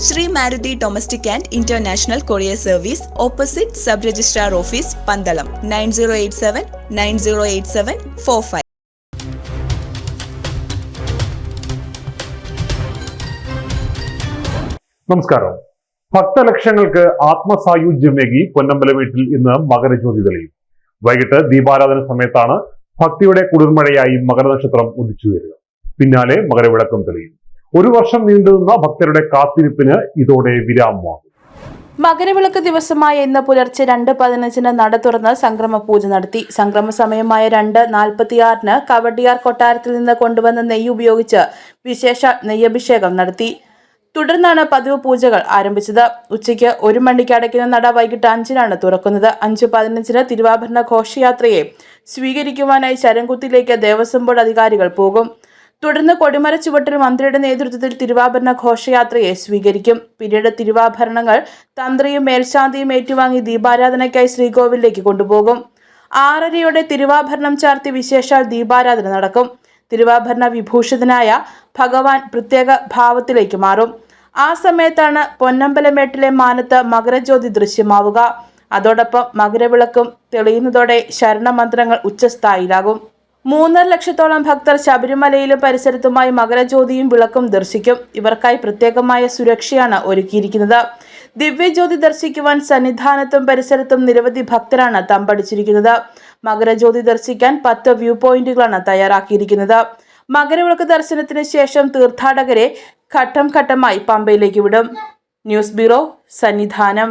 Shri Maruti domestic and international courier service opposite sub registrar office Pandalam nine zero eight seven nine zero eight seven four five. ആത്മസായുജ്യമേകി ഇന്ന് മകരജ്യോതി വൈകിട്ട് സമയത്താണ് ഭക്തിയുടെ പിന്നാലെ ഒരു വർഷം നീണ്ടുനിന്ന ഭക്തരുടെ കാത്തിരിപ്പിന് ഇതോടെ വിരാമമാകും. മകരവിളക്ക് ദിവസമായ ഇന്ന് പുലർച്ചെ രണ്ട് പതിനഞ്ചിന് നട തുറന്ന് സംക്രമ പൂജ നടത്തി. സംക്രമ സമയമായ രണ്ട് നാൽപ്പത്തിയാറിന് കവടിയാർ കൊട്ടാരത്തിൽ നിന്ന് കൊണ്ടുവന്ന നെയ്യ് ഉപയോഗിച്ച് വിശേഷ നെയ്യഭിഷേകം നടത്തി. തുടർന്നാണ് പതിവ് പൂജകൾ ആരംഭിച്ചത്. ഉച്ചയ്ക്ക് ഒരു മണിക്ക് അടയ്ക്കുന്ന നട വൈകിട്ട് അഞ്ചിനാണ് തുറക്കുന്നത്. അഞ്ച് പതിനഞ്ചിന് തിരുവാഭരണ ഘോഷയാത്രയെ സ്വീകരിക്കുവാനായി ശരംകുത്തിലേക്ക് ദേവസ്വം ബോർഡ് അധികാരികൾ പോകും. തുടർന്ന് കൊടിമര ചുവട്ടിൽ മന്ത്രിയുടെ നേതൃത്വത്തിൽ തിരുവാഭരണ ഘോഷയാത്രയെ സ്വീകരിക്കും. പിന്നീട് തിരുവാഭരണങ്ങൾ തന്ത്രിയും മേൽശാന്തിയും ഏറ്റുവാങ്ങി ദീപാരാധനയ്ക്കായി ശ്രീകോവിലേക്ക് കൊണ്ടുപോകും. ആറരയോടെ തിരുവാഭരണം ചാർത്തി വിശേഷാൽ ദീപാരാധന നടക്കും. തിരുവാഭരണ വിഭൂഷിതനായ ഭഗവാൻ പ്രത്യേക ഭാവത്തിലേക്ക് മാറും. ആ സമയത്താണ് പൊന്നമ്പലമേട്ടിലെ മാനത്ത് മകരജ്യോതി ദൃശ്യമാവുക. അതോടൊപ്പം മകരവിളക്കും തെളിയുന്നതോടെ ശരണമന്ത്രങ്ങൾ ഉച്ചസ്ഥായിലാകും. മൂന്നര ലക്ഷത്തോളം ഭക്തർ ശബരിമലയിലും പരിസരത്തുമായി മകരജ്യോതിയും വിളക്കും ദർശിക്കും. ഇവർക്കായി പ്രത്യേകമായ സുരക്ഷയാണ് ഒരുക്കിയിരിക്കുന്നത്. ദിവ്യജ്യോതി ദർശിക്കുവാൻ സന്നിധാനത്തും പരിസരത്തും നിരവധി ഭക്തരാണ് തമ്പടിച്ചിരിക്കുന്നത്. മകരജ്യോതി ദർശിക്കാൻ പത്ത് വ്യൂ പോയിന്റുകളാണ് തയ്യാറാക്കിയിരിക്കുന്നത്. മകരവിളക്ക് ദർശനത്തിന് ശേഷം തീർത്ഥാടകരെ ഘട്ടം ഘട്ടമായി പമ്പയിലേക്ക് വിടും. News bureau Sannidhanam.